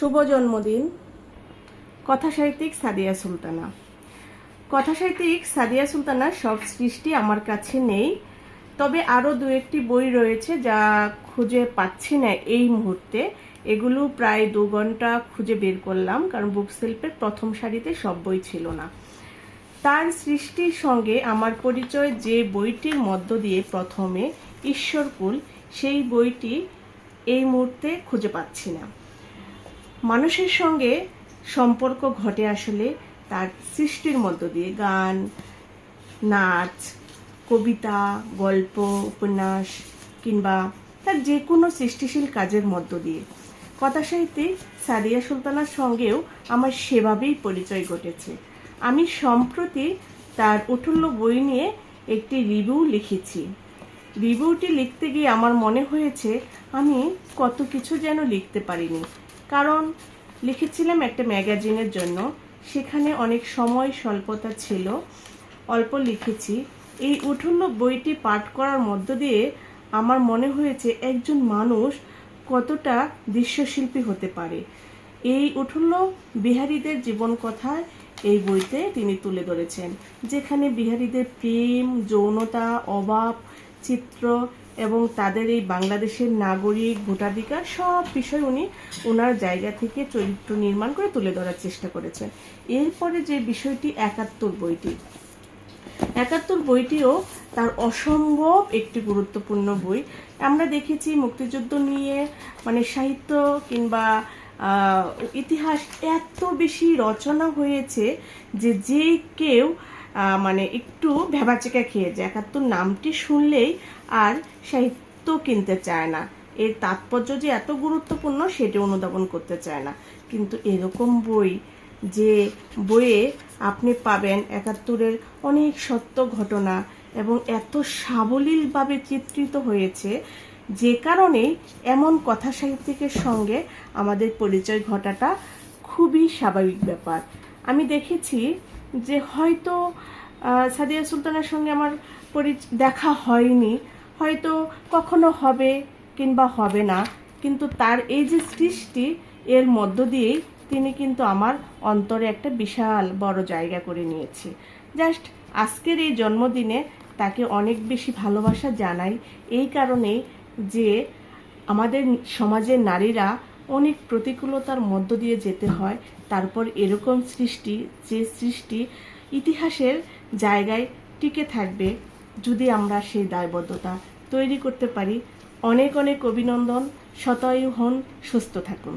শুভ জন্মদিন। কথা সাহিত্যিক সাদিয়া সুলতানা। কথা সাহিত্যিক সাদিয়া সুলতানার সব সৃষ্টি আমার কাছে নেই, তবে আরও দু একটি বই রয়েছে যা খুঁজে পাচ্ছি না এই মুহূর্তে। এগুলো প্রায় দু ঘণ্টা খুঁজে বের করলাম, কারণ বুক শিল্পের প্রথম সারিতে সব বই ছিল না। তার সৃষ্টির সঙ্গে আমার পরিচয় যে বইটির মধ্য দিয়ে প্রথমে ঈশ্বরকুল, সেই বইটি এই মুহূর্তে খুঁজে পাচ্ছি না। মানুষের সঙ্গে সম্পর্ক ঘটে আসলে তার সৃষ্টির মধ্য দিয়ে। গান, নাচ, কবিতা, গল্প, উপন্যাস কিংবা তার যে কোনো সৃষ্টিশীল কাজের মধ্য দিয়ে। কথা সাহিত্যে সাদিয়া সুলতানার সঙ্গেও আমার সেভাবেই পরিচয় ঘটেছে। আমি সম্প্রতি তার উঠুল্য বই নিয়ে একটি রিভিউ লিখেছি। রিভিউটি লিখতে গিয়ে আমার মনে হয়েছে, আমি কত কিছু যেন লিখতে পারিনি। কারণ লিখেছিলাম একটা ম্যাগাজিনের জন্য। সেখানে অনেক সময় স্বল্পতা ছিল, অল্প লিখেছি। এই উঠুল্য বইটি পাঠ করার মধ্য দিয়ে আমার মনে হয়েছে একজন মানুষ কতটা দৃশ্যশিল্পী হতে পারে। এই উঠুল্য বিহারীদের জীবন কথা এই বইতে তিনি তুলে ধরেছেন, যেখানে বিহারীদের প্রেম, যৌনতা, অভাব, চিত্র এবং তাদের এই বাংলাদেশের নাগরিক ভোটাধিকার সব বিষয় উনি ওনার জায়গা থেকে চরিত্র নির্মাণ করে তুলে ধরার চেষ্টা করেছেন। এরপরে যে বিষয়টি, একাত্তর বইটি। একাত্তর বইটিও তার অসম্ভব একটি গুরুত্বপূর্ণ বই। আমরা দেখেছি মুক্তিযুদ্ধ নিয়ে মানে সাহিত্য কিংবা ইতিহাস এত বেশি রচনা হয়েছে যে যে কেউ মানে একটু ভেবাচেকা খেয়ে যায়। একাত্তর নামটি শুনলেই আর সাহিত্য কিনতে চায় না। এর তাৎপর্য যে এত গুরুত্বপূর্ণ, সেটি অনুধাবন করতে চায় না। কিন্তু এরকম বই যে বইয়ে আপনি পাবেন একাত্তরের অনেক সত্য ঘটনা এবং এত সাবলীলভাবে চিত্রিত হয়েছে, যে কারণে এমন কথা সাহিত্যিকের সঙ্গে আমাদের পরিচয় ঘটাটা খুবই স্বাভাবিক ব্যাপার। আমি দেখেছি যে হয়তো সাদিয়া সুলতানের সঙ্গে আমার পরি- দেখা হয়নি। হয়তো কখনো হবে কিংবা হবে না, কিন্তু তার এই যে সৃষ্টি, এর মধ্য দিয়েই তিনি কিন্তু আমার অন্তরে একটা বিশাল বড় জায়গা করে নিয়েছে। জাস্ট আজকের এই জন্মদিনে তাকে অনেক বেশি ভালোবাসা জানাই, এই কারণেই যে আমাদের সমাজের নারীরা অনেক প্রতিকূলতার মধ্য দিয়ে যেতে হয়। তারপর এরকম সৃষ্টি, যে সৃষ্টি ইতিহাসের জায়গায় টিকে থাকবে যদি আমরা সেই দায়বদ্ধতা তৈরি করতে পারি। অনেক অনেক অভিনন্দন। শতায়ু হন, সুস্থ থাকুন।